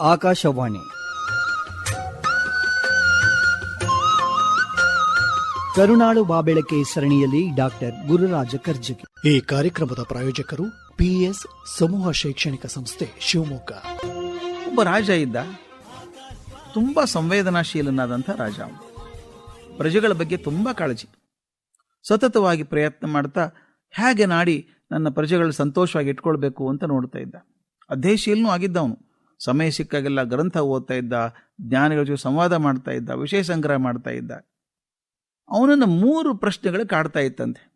ಆಕಾಶವಾಣಿ. ಕರುಣಾಳು ಬಾಬೆಳಕೆ ಸರಣಿಯಲ್ಲಿ ಡಾಕ್ಟರ್ ಗುರುರಾಜ ಕರ್ಜಗಿ ಈ ಕಾರ್ಯಕ್ರಮದ ಪ್ರಾಯೋಜಕರು ಪಿಎಸ್ ಸಮೂಹ ಶೈಕ್ಷಣಿಕ ಸಂಸ್ಥೆ ಶಿವಮೊಗ್ಗ. ಒಬ್ಬ ರಾಜ ಇದ್ದ. ತುಂಬಾ ಸಂವೇದನಾಶೀಲನಾದಂಥ ರಾಜ ಅವನು. ಪ್ರಜೆಗಳ ಬಗ್ಗೆ ತುಂಬಾ ಕಾಳಜಿ. ಸತತವಾಗಿ ಪ್ರಯತ್ನ ಮಾಡ್ತಾ ಹೇಗೆ ನಾಡಿ ನನ್ನ ಪ್ರಜೆಗಳು ಸಂತೋಷವಾಗಿ ಇಟ್ಕೊಳ್ಬೇಕು ಅಂತ ನೋಡ್ತಾ ಇದ್ದ. ಅಧ್ಯಯಶೀಲನೂ ಆಗಿದ್ದವನು. ಸಮಯ ಸಿಕ್ಕಾಗೆಲ್ಲ ಗ್ರಂಥ ಓದ್ತಾ ಇದ್ದ, ಜ್ಞಾನಿಗಳ ಜೊತೆ ಸಂವಾದ ಮಾಡ್ತಾ ಇದ್ದ, ವಿಷಯ ಸಂಗ್ರಹ ಮಾಡ್ತಾ ಇದ್ದ. ಅವನನ್ನು ಮೂರು ಪ್ರಶ್ನೆಗಳು ಕಾಡ್ತಾ ಇತ್ತಂತೆ.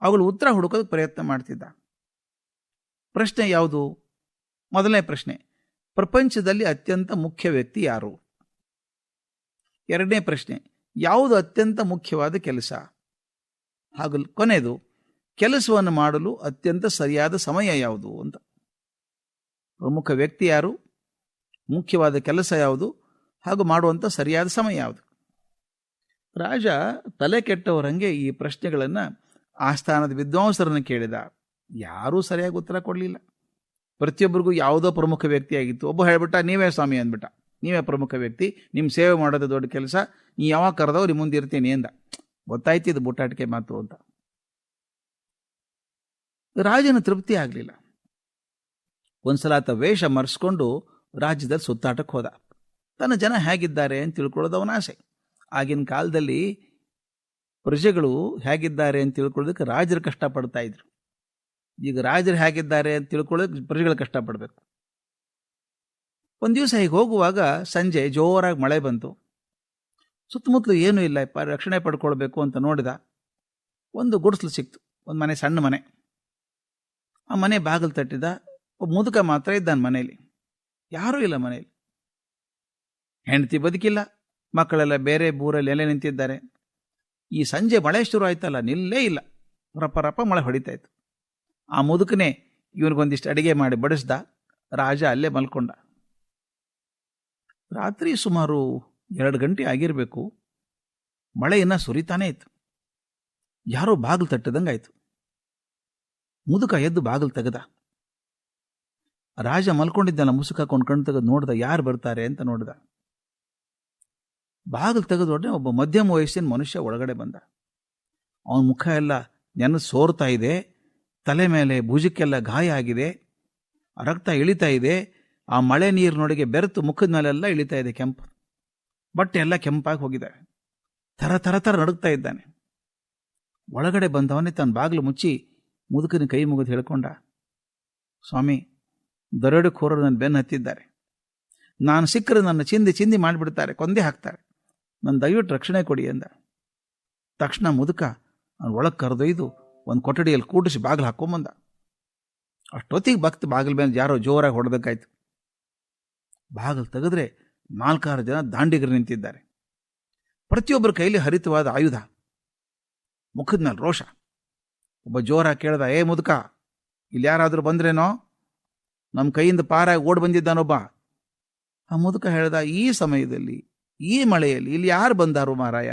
ಅವುಗಳು ಉತ್ತರ ಹುಡುಕೋದಕ್ಕೆ ಪ್ರಯತ್ನ ಮಾಡ್ತಿದ್ದ. ಪ್ರಶ್ನೆ ಯಾವುದು? ಮೊದಲನೇ ಪ್ರಶ್ನೆ, ಪ್ರಪಂಚದಲ್ಲಿ ಅತ್ಯಂತ ಮುಖ್ಯ ವ್ಯಕ್ತಿ ಯಾರು? ಎರಡನೇ ಪ್ರಶ್ನೆ, ಯಾವುದು ಅತ್ಯಂತ ಮುಖ್ಯವಾದ ಕೆಲಸ? ಹಾಗೂ ಕೊನೆಯದು, ಕೆಲಸವನ್ನು ಮಾಡಲು ಅತ್ಯಂತ ಸರಿಯಾದ ಸಮಯ ಯಾವುದು ಅಂತ. ಪ್ರಮುಖ ವ್ಯಕ್ತಿ ಯಾರು? ಮುಖ್ಯವಾದ ಕೆಲಸ ಯಾವುದು? ಹಾಗೂ ಮಾಡುವಂಥ ಸರಿಯಾದ ಸಮಯ ಯಾವುದು? ರಾಜ ತಲೆ ಕೆಟ್ಟವರಂಗೆ ಈ ಪ್ರಶ್ನೆಗಳನ್ನು ಆಸ್ಥಾನದ ವಿದ್ವಾಂಸರನ್ನು ಕೇಳಿದ. ಯಾರೂ ಸರಿಯಾಗಿ ಉತ್ತರ ಕೊಡಲಿಲ್ಲ. ಪ್ರತಿಯೊಬ್ಬರಿಗೂ ಯಾವುದೋ ಪ್ರಮುಖ ವ್ಯಕ್ತಿ ಆಗಿತ್ತು ಒಬ್ಬ ಹೇಳ್ಬಿಟ್ಟ, ನೀವೇ ಸ್ವಾಮಿ ಅಂದ್ಬಿಟ್ಟ. ನೀವೇ ಪ್ರಮುಖ ವ್ಯಕ್ತಿ. ನಿಮ್ಮ ಸೇವೆ ಮಾಡೋದು ದೊಡ್ಡ ಕೆಲಸ. ನೀ ಯಾವಾಗ ಕರೆದವ್ ನಿಮ್ಮ ಮುಂದೆ ಇರ್ತೀನಿ ಅಂದ ಗೊತ್ತಾಯ್ತು ಇದು ಬುಟ್ಟಾಟಿಕೆ ಮಾತು ಅಂತ. ರಾಜನ ತೃಪ್ತಿ ಆಗಲಿಲ್ಲ. ಒಂದ್ಸಲ ಆತ ವೇಷ ಮರೆಸ್ಕೊಂಡು ರಾಜ್ಯದಲ್ಲಿ ಸುತ್ತಾಟಕ್ಕೆ ಹೋದ. ತನ್ನ ಜನ ಹೇಗಿದ್ದಾರೆ ಅಂತ ತಿಳ್ಕೊಳ್ಳೋದು ಆಸೆ. ಆಗಿನ ಕಾಲದಲ್ಲಿ ಪ್ರಜೆಗಳು ಹೇಗಿದ್ದಾರೆ ಅಂತ ತಿಳ್ಕೊಳ್ಳೋದಕ್ಕೆ ರಾಜರು ಕಷ್ಟಪಡ್ತಾ ಇದ್ರು. ಈಗ ರಾಜರು ಹೇಗಿದ್ದಾರೆ ಅಂತ ತಿಳ್ಕೊಳ್ಳೋಕೆ ಪ್ರಜೆಗಳು ಕಷ್ಟಪಡಬೇಕು. ಒಂದು ದಿವಸ ಹೀಗೆ ಹೋಗುವಾಗ ಸಂಜೆ ಜೋರಾಗಿ ಮಳೆ ಬಂತು. ಸುತ್ತಮುತ್ತಲು ಏನೂ ಇಲ್ಲ ಇಪ್ಪ ರಕ್ಷಣೆ ಪಡ್ಕೊಳ್ಬೇಕು ಅಂತ ನೋಡಿದ. ಒಂದು ಗುಡಿಸ್ಲು ಸಿಕ್ತು, ಒಂದು ಮನೆ, ಸಣ್ಣ ಮನೆ. ಆ ಮನೆ ಬಾಗಿಲು ತಟ್ಟಿದ ಒಬ್ಬ ಮುದುಕ ಮಾತ್ರ ಇದ್ದಾನೆ ಮನೆಯಲ್ಲಿ. ಯಾರೂ ಇಲ್ಲ ಮನೆಯಲ್ಲಿ. ಹೆಂಡತಿ ಬದುಕಿಲ್ಲ, ಮಕ್ಕಳೆಲ್ಲ ಬೇರೆ ಬೂರಲ್ಲಿ ಎಲೆ ನಿಂತಿದ್ದಾರೆ. ಈ ಸಂಜೆ ಮಳೆ ಶುರು ಆಯ್ತಲ್ಲ, ನಿಲ್ಲೇ ಇಲ್ಲ. ರಪ ರಪ ಮಳೆ ಹೊಡಿತಾ ಇತ್ತು. ಆ ಮುದುಕನೇ ಇವನಿಗೊಂದಿಷ್ಟು ಅಡಿಗೆ ಮಾಡಿ ಬಡಿಸ್ದ, ರಾಜ ಅಲ್ಲೇ ಮಲ್ಕೊಂಡ. ರಾತ್ರಿ ಸುಮಾರು ಎರಡು ಗಂಟೆ ಆಗಿರಬೇಕು, ಮಳೆ ಇನ್ನ ಸುರಿತಾನೇ ಇತ್ತು. ಯಾರೋ ಬಾಗಿಲು ತಟ್ಟದಂಗಾಯ್ತು. ಮುದುಕ ಎದ್ದು ಬಾಗಿಲು ತೆಗೆದ. ರಾಜ ಮಲ್ಕೊಂಡಿದ್ದಲ್ಲ ಮುಸುಕಾಕೊಂಡು ಕಣ್ಣು ತೆಗೆದು ನೋಡ್ದ ಯಾರು ಬರ್ತಾರೆ ಅಂತ ನೋಡ್ದ. ಬಾಗಿಲು ತೆಗೆದೊಡನೆ ಒಬ್ಬ ಮಧ್ಯಮ ವಯಸ್ಸಿನ ಮನುಷ್ಯ ಒಳಗಡೆ ಬಂದ. ಅವನ ಮುಖ ಎಲ್ಲ ನೆನ ಸೋರ್ತಾ ಇದೆ, ತಲೆ ಮೇಲೆ ಭುಜಕ್ಕೆಲ್ಲ ಗಾಯ ಆಗಿದೆ, ರಕ್ತ ಇಳಿತಾ ಇದೆ, ಆ ಮಳೆ ನೀರಿನೊಳಗೆ ಬೆರೆತು ಮುಖದ ಮೇಲೆಲ್ಲ ಇಳಿತಾ ಇದೆ ಕೆಂಪು. ಬಟ್ಟೆ ಎಲ್ಲ ಕೆಂಪಾಗಿ ಹೋಗಿದೆ. ಥರ ಥರ ಥರ ನಡುಗ್ತಾ ಇದ್ದಾನೆ. ಒಳಗಡೆ ಬಂದವನೇ ತನ್ನ ಬಾಗಿಲು ಮುಚ್ಚಿ ಮುದುಕನ ಕೈ ಮುಗಿದು ಹೇಳ್ಕೊಂಡ, ಸ್ವಾಮಿ ದರೋಡೆಕೋರರು ನನ್ನ ಬೆನ್ನು ಹತ್ತಿದ್ದಾರೆ. ನಾನು ಸಿಕ್ಕರೆ ನನ್ನ ಚಿಂದಿ ಚಿಂದಿ ಮಾಡಿಬಿಡ್ತಾರೆ, ಕೊಂದೇ ಹಾಕ್ತಾರೆ. ನನ್ನ ದಯವಿಟ್ಟು ರಕ್ಷಣೆ ಕೊಡಿ ಅಂದ ತಕ್ಷಣ ಮುದುಕ ಅವನು ಒಳಗೆ ಕರೆದೊಯ್ದು ಒಂದು ಕೊಠಡಿಯಲ್ಲಿ ಕೂಡಿಸಿ ಬಾಗಿಲು ಹಾಕೊಂಬಂದ. ಅಷ್ಟೊತ್ತಿಗೆ ಭಕ್ತ ಬಾಗಿಲು ಮೇಲೆ ಯಾರೋ ಜೋರಾಗಿ ಹೊಡೆದಕ್ಕಾಯ್ತು. ಬಾಗಿಲು ತೆಗೆದ್ರೆ ನಾಲ್ಕಾರು ಜನ ದಾಂಡಿಗರು ನಿಂತಿದ್ದಾರೆ. ಪ್ರತಿಯೊಬ್ಬರ ಕೈಲಿ ಹರಿತವಾದ ಆಯುಧ, ಮುಖದ ಮೇಲೆ ರೋಷ. ಒಬ್ಬ ಜೋರಾಗಿ ಕೇಳ್ದ, ಏ ಮುದುಕ ಇಲ್ಲಿ ಯಾರಾದರೂ ಬಂದ್ರೇನೋ? ನಮ್ಮ ಕೈಯಿಂದ ಪಾರಾಗಿ ಓಡ್ ಬಂದಿದ್ದಾನೊಬ್ಬ ಆ ಮುದುಕ ಹೇಳ್ದ, ಈ ಸಮಯದಲ್ಲಿ, ಈ ಮಳೆಯಲ್ಲಿ ಇಲ್ಲಿ ಯಾರು ಬಂದಾರು ಮಾರಾಯ?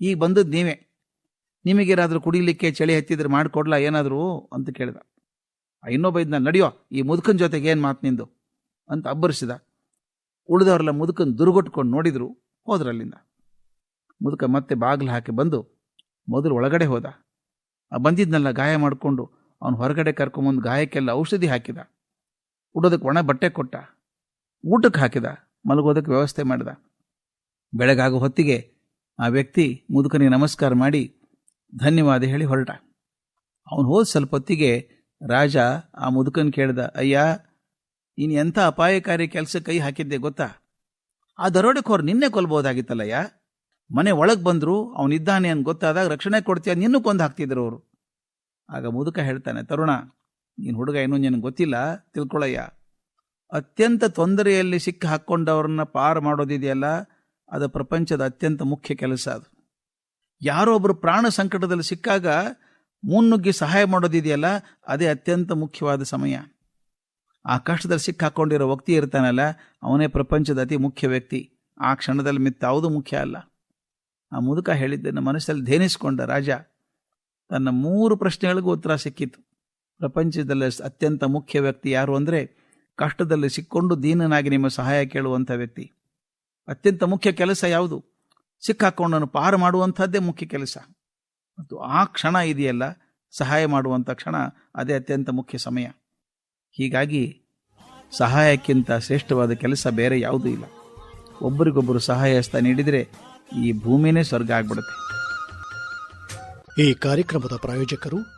ಈಗ ಬಂದದ್ದು ನೀವೇ. ನಿಮಗೇನಾದರೂ ಕುಡಿಲಿಕ್ಕೆ ಚಳಿ ಹತ್ತಿದ್ರೆ ಮಾಡಿಕೊಡ್ಲ ಏನಾದರೂ ಅಂತ ಕೇಳಿದ. ಆ ಇನ್ನೊಬ್ಬ ಇದ್ನ, ನಡೆಯೋ, ಈ ಮುದುಕನ ಜೊತೆಗೆ ಏನು ಮಾತು ನಿಂದು? ಅಂತ ಅಬ್ಬರಿಸಿದ. ಉಳಿದವರೆಲ್ಲ ಮುದುಕನ್ ದುರುಗೊಟ್ಕೊಂಡು ನೋಡಿದ್ರು, ಹೋದ್ರಲ್ಲಿಂದ. ಮುದುಕ ಮತ್ತೆ ಬಾಗಿಲು ಹಾಕಿ ಬಂದು ಮೊದಲು ಒಳಗಡೆ ಹೋದ. ಆ ಬಂದಿದ್ನೆಲ್ಲ ಗಾಯ ಮಾಡಿಕೊಂಡು, ಅವನು ಹೊರಗಡೆ ಕರ್ಕೊಂಬಂದು ಗಾಯಕ್ಕೆಲ್ಲ ಔಷಧಿ ಹಾಕಿದ. ಉಡೋದಕ್ಕೆ ಒಣ ಬಟ್ಟೆ ಕೊಟ್ಟ, ಊಟಕ್ಕೆ ಹಾಕಿದ, ಮಲಗೋದಕ್ಕೆ ವ್ಯವಸ್ಥೆ ಮಾಡಿದ. ಬೆಳಗಾಗೋ ಹೊತ್ತಿಗೆ ಆ ವ್ಯಕ್ತಿ ಮುದುಕನಿಗೆ ನಮಸ್ಕಾರ ಮಾಡಿ ಧನ್ಯವಾದ ಹೇಳಿ ಹೊರಟ. ಅವನು ಹೋದ ಸ್ವಲ್ಪ ಹೊತ್ತಿಗೆ ರಾಜ ಆ ಮುದುಕನ್ ಕೇಳ್ದ, ಅಯ್ಯ ನೀನು ಎಂಥ ಅಪಾಯಕಾರಿ ಕೆಲಸ ಕೈ ಹಾಕಿದ್ದೆ ಗೊತ್ತಾ? ಆ ದರೋಡೆಕೋರ್ ನಿನ್ನೆ ಕೊಲ್ಬೋದಾಗಿತ್ತಲ್ಲಯ್ಯ ಮನೆ ಒಳಗೆ ಬಂದರು, ಅವನಿದ್ದಾನೆ ಅಂತ ಗೊತ್ತಾದಾಗ ರಕ್ಷಣೆ ಕೊಡ್ತೀಯ? ನಿನ್ನೂ ಕೊಂದು ಹಾಕ್ತಿದ್ರು ಅವರು. ಆಗ ಮುದುಕ ಹೇಳ್ತಾನೆ, ತರುಣ ನೀನು ಹುಡುಗ ಏನೂ ನಿನಗೆ ಗೊತ್ತಿಲ್ಲ ತಿಳ್ಕೊಳ್ಳಯ್ಯ ಅತ್ಯಂತ ತೊಂದರೆಯಲ್ಲಿ ಸಿಕ್ಕ ಹಾಕ್ಕೊಂಡವ್ರನ್ನ ಪಾರು ಮಾಡೋದಿದೆಯಲ್ಲ, ಅದು ಪ್ರಪಂಚದ ಅತ್ಯಂತ ಮುಖ್ಯ ಕೆಲಸ ಅದು. ಯಾರೋ ಒಬ್ಬರು ಪ್ರಾಣ ಸಂಕಟದಲ್ಲಿ ಸಿಕ್ಕಾಗ ಮುನ್ನುಗ್ಗಿ ಸಹಾಯ ಮಾಡೋದಿದೆಯಲ್ಲ, ಅದೇ ಅತ್ಯಂತ ಮುಖ್ಯವಾದ ಸಮಯ. ಆ ಕಷ್ಟದಲ್ಲಿ ಸಿಕ್ಕಾಕೊಂಡಿರೋ ವ್ಯಕ್ತಿ ಇರ್ತಾನಲ್ಲ, ಅವನೇ ಪ್ರಪಂಚದ ಅತಿ ಮುಖ್ಯ ವ್ಯಕ್ತಿ. ಆ ಕ್ಷಣದಲ್ಲಿ ಮಿತ್ತಾವುದು ಮುಖ್ಯ ಅಲ್ಲ. ಆ ಮುದುಕ ಹೇಳಿದ್ದನ್ನು ಮನಸ್ಸಲ್ಲಿ ಧೇನಿಸಿಕೊಂಡ ರಾಜ. ತನ್ನ ಮೂರು ಪ್ರಶ್ನೆಗಳಿಗೂ ಉತ್ತರ ಸಿಕ್ಕಿತು ಪ್ರಪಂಚದಲ್ಲಿ ಅತ್ಯಂತ ಮುಖ್ಯ ವ್ಯಕ್ತಿ ಯಾರು ಅಂದರೆ ಕಷ್ಟದಲ್ಲಿ ಸಿಕ್ಕೊಂಡು ದೀನನಾಗಿ ನಿಮ್ಮ ಸಹಾಯ ಕೇಳುವಂಥ ವ್ಯಕ್ತಿ. ಅತ್ಯಂತ ಮುಖ್ಯ ಕೆಲಸ ಯಾವುದು? ಸಿಕ್ಕಾಕೊಂಡನ್ನು ಪಾರು ಮಾಡುವಂಥದ್ದೇ ಮುಖ್ಯ ಕೆಲಸ. ಮತ್ತು ಆ ಕ್ಷಣ ಇದೆಯಲ್ಲ, ಸಹಾಯ ಮಾಡುವಂಥ ಕ್ಷಣ ಅದೇ ಅತ್ಯಂತ ಮುಖ್ಯ ಸಮಯ. ಹೀಗಾಗಿ ಸಹಾಯಕ್ಕಿಂತ ಶ್ರೇಷ್ಠವಾದ ಕೆಲಸ ಬೇರೆ ಯಾವುದೂ ಇಲ್ಲ. ಒಬ್ಬರಿಗೊಬ್ಬರು ಸಹಾಯ ಹಸ್ತ ನೀಡಿದರೆ ಈ ಭೂಮಿನೇ ಸ್ವರ್ಗ ಆಗ್ಬಿಡುತ್ತೆ. ಈ ಕಾರ್ಯಕ್ರಮದ ಪ್ರಾಯೋಜಕರು